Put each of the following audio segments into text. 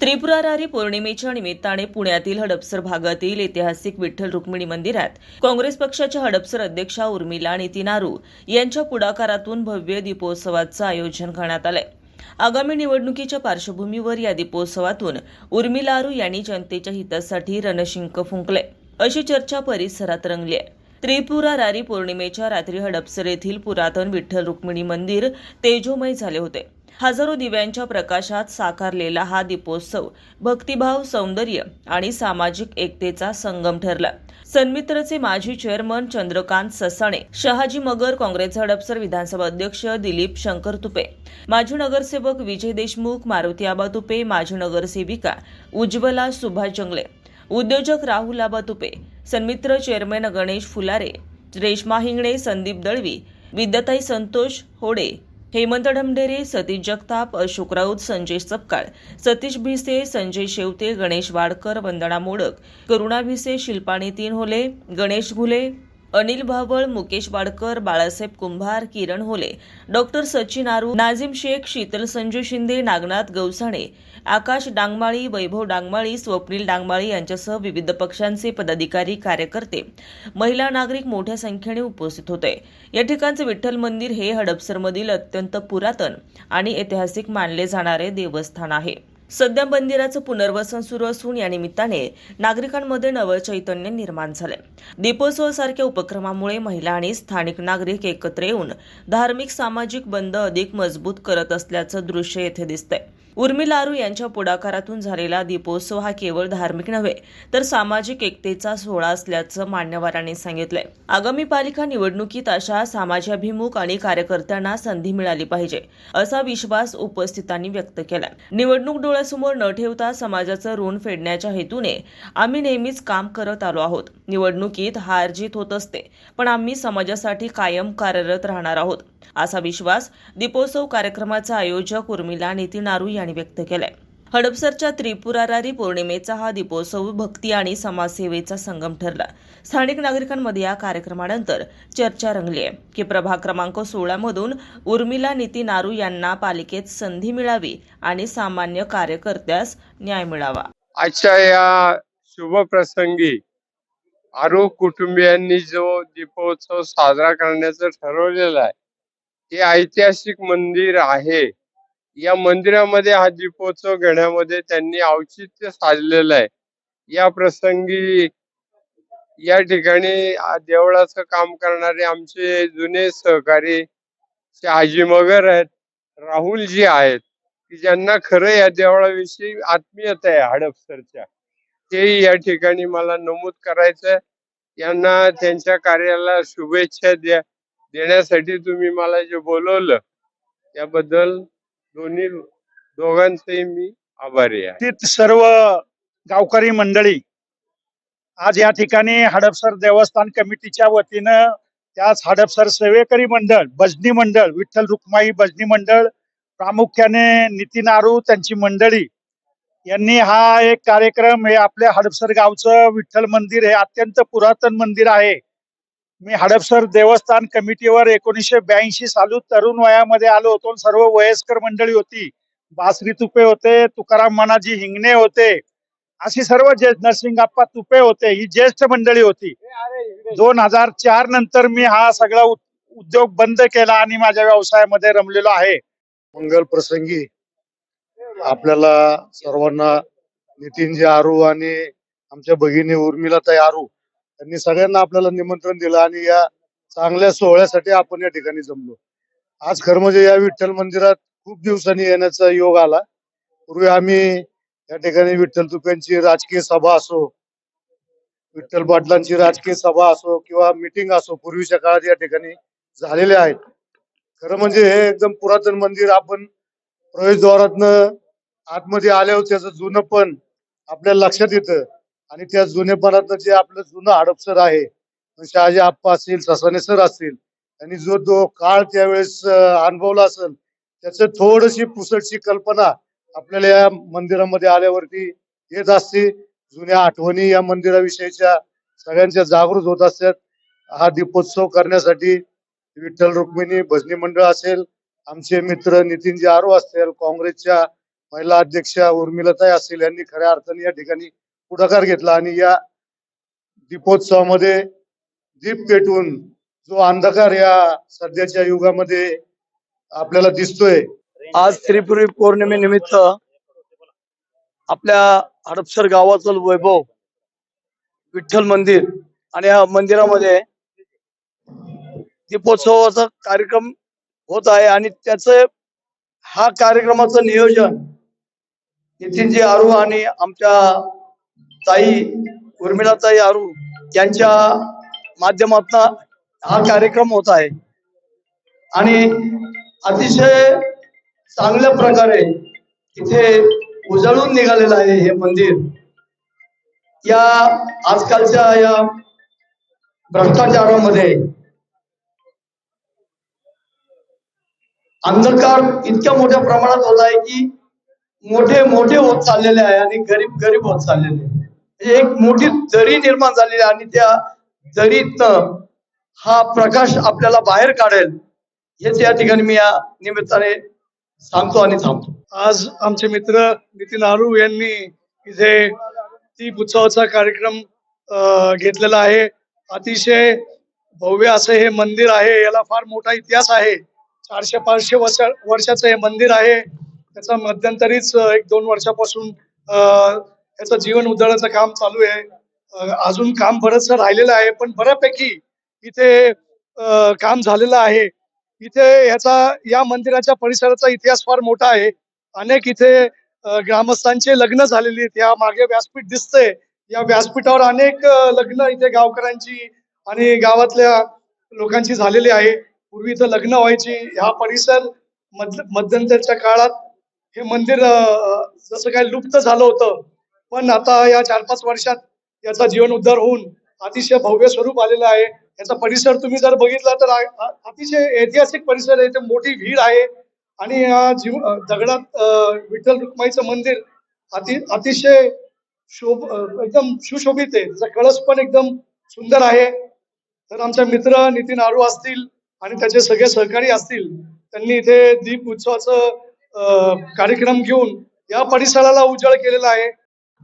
त्रिपुरारी पौर्णिमेच्या निमित्ताने पुण्यातील हडपसर भागातील ऐतिहासिक विठ्ठल रुक्मिणी मंदिरात काँग्रेस पक्षाच्या हडपसर अध्यक्षा उर्मिला नितीनारू यांच्या पुढाकारातून भव्य दीपोत्सवाचं आयोजन करण्यात आलंय. आगामी निवडणुकीच्या पार्श्वभूमीवर या दीपोत्सवातून उर्मिला आरू यांनी जनतेच्या हितासाठी रणशिंक फुंकले अशी चर्चा परिसरात रंगली आहे त्रिपुरा रारी पौर्णिमेच्या रात्री हडपसर येथील पुरातन विठ्ठल रुक्मिणी मंदिर तेजोमय झाले होते. हजारो दिव्यांच्या प्रकाशात साकारलेला हा दीपोत्सव भक्तिभाव सौंदर्य आणि सामाजिक एकतेचा संगम ठरला. सन्मित्रचे माजी चेअरमन चंद्रकांत ससाणे शहाजी मगर काँग्रेस हडपसर विधानसभा अध्यक्ष दिलीप शंकर तुपे माजी नगरसेवक विजय देशमुख मारुती आबा तुपे माजी नगरसेविका उज्ज्वला सुभाष जंगले उद्योजक राहुल आबा तुपे सन्मित्र चेअरमॅन गणेश फुलारे रेश्मा हिंगणे संदीप दळवी विद्याताई संतोष होडे हेमंत ढमढेरे सतीश जगताप अशोक राऊत संजय सपकाळ सतीश भिसे संजय शेवते गणेश वाडकर वंदना मोडक करुणा भिसे शिल्पा नितीन होले गणेश घुले अनिल भावळ मुकेश वाडकर बाळासाहेब कुंभार किरण होले डॉक्टर सचिन आरू नाझिम शेख शीतल संजू शिंदे नागनाथ गवसाणे आकाश डांगमाळी वैभव डांगमाळी स्वप्नील डांगमाळी यांच्यासह विविध पक्षांचे पदाधिकारी कार्यकर्ते महिला नागरिक मोठ्या संख्येने उपस्थित होते. या ठिकाणचे विठ्ठल मंदिर हे हडपसरमधील अत्यंत पुरातन आणि ऐतिहासिक मानले जाणारे देवस्थान आहे. सध्या मंदिराचं पुनर्वसन सुरू असून या निमित्ताने नागरिकांमध्ये नवचैतन्य निर्माण झाले दीपोत्सवासारख्या उपक्रमामुळे महिला आणि स्थानिक नागरिक एकत्र येऊन धार्मिक सामाजिक बंध अधिक मजबूत करत असल्याचं दृश्य येथे दिसतंय. उर्मिलारू यांच्या पुढाकारातून झालेला दीपोत्सव हा केवळ धार्मिक नव्हे तर सामाजिक एकतेचा सोहळा असल्याचं मान्यवरांनी सांगितलंय. आगामी पालिका निवडणुकीत अशा समाजाभिमुख आणि कार्यकर्त्यांना संधी मिळाली पाहिजे असा विश्वास उपस्थितांनी व्यक्त केला निवडणूक डोळ्यासमोर न ठेवता समाजाचं ऋण फेडण्याच्या हेतूने आम्ही नेहमीच काम करत आलो आहोत. निवडणुकीत हार जीत होत असते पण आम्ही समाजासाठी कायम कार्यरत राहणार आहोत. असा विश्वास दीपोत्सव कार्यक्रमाचा आयोजक उर्मिला नितीनारू यांनी व्यक्त केलाय. हडपसरच्या त्रिपुरारारी पौर्णिमेचा हा दीपोत्सव भक्ती आणि समाजसेवेचा संगम ठरला. स्थानिक नागरिकांमध्ये या कार्यक्रमानंतर चर्चा रंगली आहे की प्रभाग क्रमांक सोळा मधून उर्मिला नितीनारू यांना पालिकेत संधी मिळावी आणि सामान्य कार्यकर्त्यास न्याय मिळावा. आजच्या या शुभप्रसंगी आरू कुटुंबियांनी जो दीपोत्सव साजरा करण्याचं ठरवलेलं आहे हे ऐतिहासिक मंदिर आहे. या मंदिरामध्ये हा दीपोत्सव घेण्यामध्ये त्यांनी औचित्य साधलेलं आहे. या प्रसंगी या ठिकाणी देवळाचं काम करणारे आमचे जुने सहकारी शहाजी मगर आहेत राहुलजी आहेत की ज्यांना खरं या देवळाविषयी आत्मीयता आहे हडपसरच्या. तेही या ठिकाणी मला नमूद करायचं यांना त्यांच्या कार्याला शुभेच्छा द्या. देण्यासाठी तुम्ही मला जे बोलवलं त्याबद्दल दोन्ही दोघांचेही मी आभारी आहे. सर्व गावकरी मंडळी आज या ठिकाणी हडपसर देवस्थान कमिटीच्या वतीनं त्याच हडपसर सेवेकरी मंडळ भजनी मंडळ विठ्ठल रुक्माई भजनी मंडळ प्रामुख्याने नितीन आरू त्यांची मंडळी यांनी हा एक कार्यक्रम हे आपल्या हडपसर गावचं विठ्ठल मंदिर हे अत्यंत पुरातन मंदिर आहे. मी हडपसर देवस्थान कमिटीवर एकोणीसशे ब्याऐंशी साली तरुण वयामध्ये आलो होतो. सर्व वयस्कर मंडळी होती. बासरी तुपे होते तुकाराम मनाजी हिंगणे होते. अशी सर्व ज्येष्ठ नरसिंगाप्पा तुपे होते ही ज्येष्ठ मंडळी होती. दोन हजार चार नंतर मी हा सगळा उद्योग बंद केला आणि माझ्या व्यवसायामध्ये रमलेलो आहे. मंगल प्रसंगी आपल्याला सर्वांना नितीनजी आरू आणि आमच्या भगिनी उर्मिला आरू त्यांनी सगळ्यांना आपल्याला निमंत्रण दिलं आणि या चांगल्या सोहळ्यासाठी आपण या ठिकाणी जमलो. आज खरं म्हणजे या विठ्ठल मंदिरात खूप दिवसांनी येण्याचा योग आला. पूर्वी आम्ही या ठिकाणी विठ्ठल तुप्यांची राजकीय सभा असो विठ्ठल पाटलांची राजकीय सभा असो किंवा मिटिंग असो पूर्वीच्या काळात या ठिकाणी झालेल्या आहेत. खरं म्हणजे हे एकदम पुरातन मंदिर आपण प्रवेशद्वारातनं आतमध्ये आल्यावर त्याचं जुनं पण आपल्या लक्षात येतं. आणि त्या जुनेपणातनं जे आपलं जुनं हडपसर आहे म्हणजे शहाजी आप्पा असतील ससाने सर असतील त्यांनी जो तो काळ त्यावेळेस अनुभवला असेल त्याचं थोडीशी पुसटची कल्पना आपल्याला या मंदिरामध्ये आल्यावरती येत असते. जुन्या आठवणी या मंदिराविषयीच्या सगळ्यांच्या जागृत होत असतात. हा दीपोत्सव करण्यासाठी विठ्ठल रुक्मिणी भजनी मंडळ असेल आमचे मित्र नितीनजी आरो असतील काँग्रेसच्या महिला अध्यक्षा उर्मिलाताई असतील यांनी खऱ्या अर्थाने या ठिकाणी पुढाकार घेतला आणि या दीपोत्सवामध्ये दीप पेटून जो अंधकार या सध्याच्या युगामध्ये आपल्याला दिसतोय. आज त्रिपुरी पौर्णिमेनिमित्त आपल्या हडपसर गावाचं वैभव विठ्ठल मंदिर आणि या मंदिरामध्ये दीपोत्सवाचा कार्यक्रम होत आहे आणि त्याच हा कार्यक्रमाचं नियोजन नितीनजी आरू आणि आमच्या ताई उर्मिलाताई आरू यांच्या माध्यमातून हा कार्यक्रम होत आहे. आणि अतिशय चांगल्या प्रकारे इथे उजळून निघालेलं आहे हे मंदिर. या आजकालच्या या भ्रष्टाचारामध्ये अंधकार इतक्या मोठ्या प्रमाणात होत आहे की मोठे मोठे होत चाललेले आहे आणि गरीब गरीब होत चाललेले आहे. म्हणजे एक मोठी दरी निर्माण झालेली आहे आणि त्या दरीत हा प्रकाश आपल्याला बाहेर काढेल हेच या ठिकाणी मी या निमित्ताने सांगतो आणि थांबतो. आज आमचे मित्र नितीन आरू यांनी इथे दीप उत्सवाचा कार्यक्रम घेतलेला आहे. अतिशय भव्य असं हे मंदिर आहे. याला फार मोठा इतिहास आहे. चारशे पाचशे वर्ष वर्षाचं हे मंदिर आहे. त्याचा मध्यंतरीच एक दोन वर्षापासून त्याचं याचं जीवन उधाराचं काम चालू आहे. अजून काम बरंच राहिलेलं आहे पण बऱ्यापैकी इथे काम झालेलं आहे. इथे ह्याचा या मंदिराच्या परिसराचा इतिहास फार मोठा आहे. अनेक इथे ग्रामस्थांचे लग्न झालेली आहेत. या मागे व्यासपीठ दिसतंय. या व्यासपीठावर अनेक लग्न इथे गावकऱ्यांची आणि गावातल्या लोकांची झालेली आहे. पूर्वी इथं लग्न व्हायची. हा परिसर मध्य मध्यंतरच्या काळात हे मंदिर जसं काय लुप्त झालं होतं पण आता या चार पाच वर्षात याचा जीवन उद्धार होऊन अतिशय भव्य स्वरूप आलेलं आहे. याचा परिसर तुम्ही जर बघितला तर अतिशय ऐतिहासिक परिसर आहे. इथे मोठी भीड आहे आणि या जीव दगडात विठ्ठल रुक्माईचं मंदिर अति अतिशय शोभ एकदम सुशोभित आहे. त्याचा कळस पण एकदम सुंदर आहे. तर आमचे मित्र नितीन आरू असतील आणि त्याचे सगळे सहकारी असतील त्यांनी इथे दीप उत्सवाचं कार्यक्रम घेऊन या परिसराला उजळ केलेला आहे.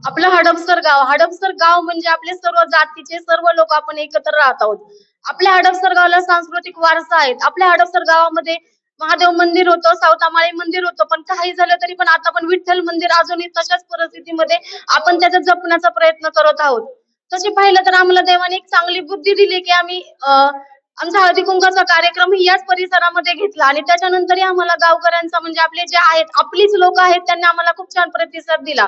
आपलं हडपसर गाव हडपसर गाव म्हणजे आपले सर्व जातीचे सर्व लोक आपण एकत्र राहत आहोत. आपल्या हडपसर गावाला सांस्कृतिक वारसा आहेत. आपल्या हडपसर गावामध्ये महादेव मंदिर होतं सावतामाळी मंदिर होतं पण काही झालं तरी पण आता पण विठ्ठल मंदिर अजूनही तशाच परिस्थितीमध्ये आपण त्याचा जपण्याचा प्रयत्न करत आहोत. तसे पाहिलं तर आम्हाला देवाने एक चांगली बुद्धी दिली की आम्ही अं, आमचा हळदी कुंकाचा कार्यक्रम ही याच परिसरामध्ये घेतला आणि त्याच्यानंतरही आम्हाला गावकऱ्यांचा म्हणजे आपले जे आहेत आपलीच लोक आहेत त्यांनी आम्हाला खूप छान प्रतिसाद दिला.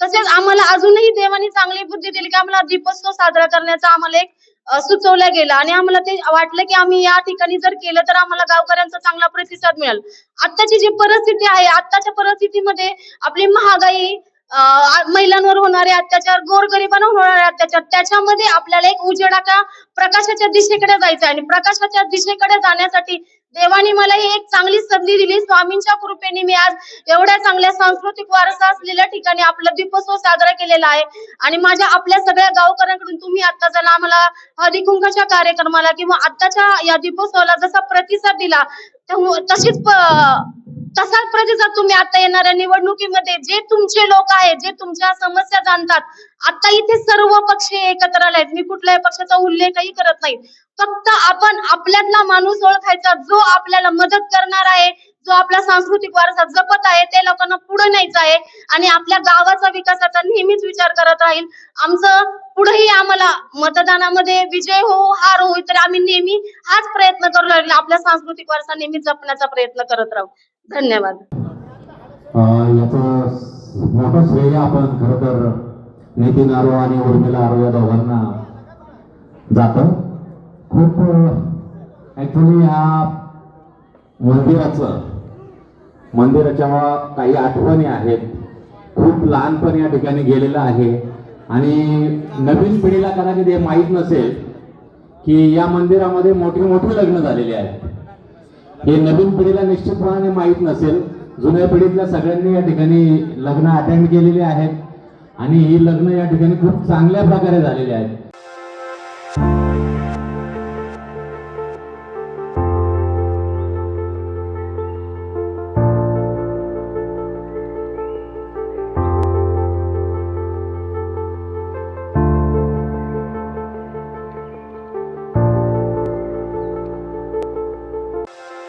तसेच आम्हाला अजूनही देवानी चांगली बुद्धी दिली की आम्हाला दीपोत्सव साजरा करण्याचा आम्हाला एक अ, सुचवलं गेलं आणि आम्हाला ते वाटलं की आम्ही या ठिकाणी जर केलं तर आम्हाला गावकऱ्यांचा चांगला प्रतिसाद मिळेल. आत्ताची जी परिस्थिती आहे आत्ताच्या परिस्थितीमध्ये आपली महागाई महिलांवर होणारे अत्याचार गोरगरिबांवर होणारे अत्याचार त्याच्यामध्ये आपल्याला एक उजेडा का प्रकाशाच्या दिशेकडे जायचं आहे आणि प्रकाशाच्या दिशेकडे जाण्यासाठी देवाने मला ही एक चांगली संधी दिली. स्वामींच्या कृपेने मी आज एवढ्या चांगल्या सांस्कृतिक वारसा असलेल्या ठिकाणी आपला दीपोत्सव साजरा केलेला आहे. आणि माझ्या आपल्या सगळ्या गावकऱ्यांकडून तुम्ही आता जर आम्हाला हळदी कुंकाच्या कार्यक्रमाला किंवा आत्ताच्या या दीपोत्सवाला जसा प्रतिसाद दिला तशीच तसाच प्रतिसाद तुम्ही आता येणाऱ्या निवडणुकीमध्ये जे तुमचे लोक आहेत जे तुमच्या समस्या जाणतात आता इथे सर्व पक्ष एकत्र आले आहेत मी कुठल्याही पक्षाचा उल्लेखही करत नाही. फक्त आपण आपल्यातला माणूस ओळखायचा जो आपल्याला मदत करणार आहे जो आपला सांस्कृतिक वारसा जपत आहे ते लोकांना पुढे न्यायचं आहे आणि आपल्या गावाचा विकासाचा नेहमीच विचार करत राहील. आमचं पुढेही आम्हाला मतदानामध्ये विजय हो हार हो तर आम्ही नेहमी हाच प्रयत्न करू लागलो. आपला सांस्कृतिक वारसा नेहमी जपण्याचा प्रयत्न करत राहू. धन्यवाद. याचं मोठं श्रेय आपण खर तर नितीन आरो आणि उर्मिला आरो या दोघांना जातं. खूप ऍक्च्युली ह्या मंदिराचं मंदिराच्या काही आठवणी आहेत. खूप लहानपण या ठिकाणी गेलेलं आहे. आणि नवीन पिढीला कदाचित हे माहीत नसेल की या मंदिरामध्ये मोठी मोठी लग्न झालेली आहेत. हे नवीन पिढीला निश्चितपणाने माहीत नसेल. जुन्या पिढीतल्या सगळ्यांनी या ठिकाणी लग्न अटेंड केलेली आहेत. आणि ही लग्न या ठिकाणी खूप चांगल्या प्रकारे झालेली आहेत.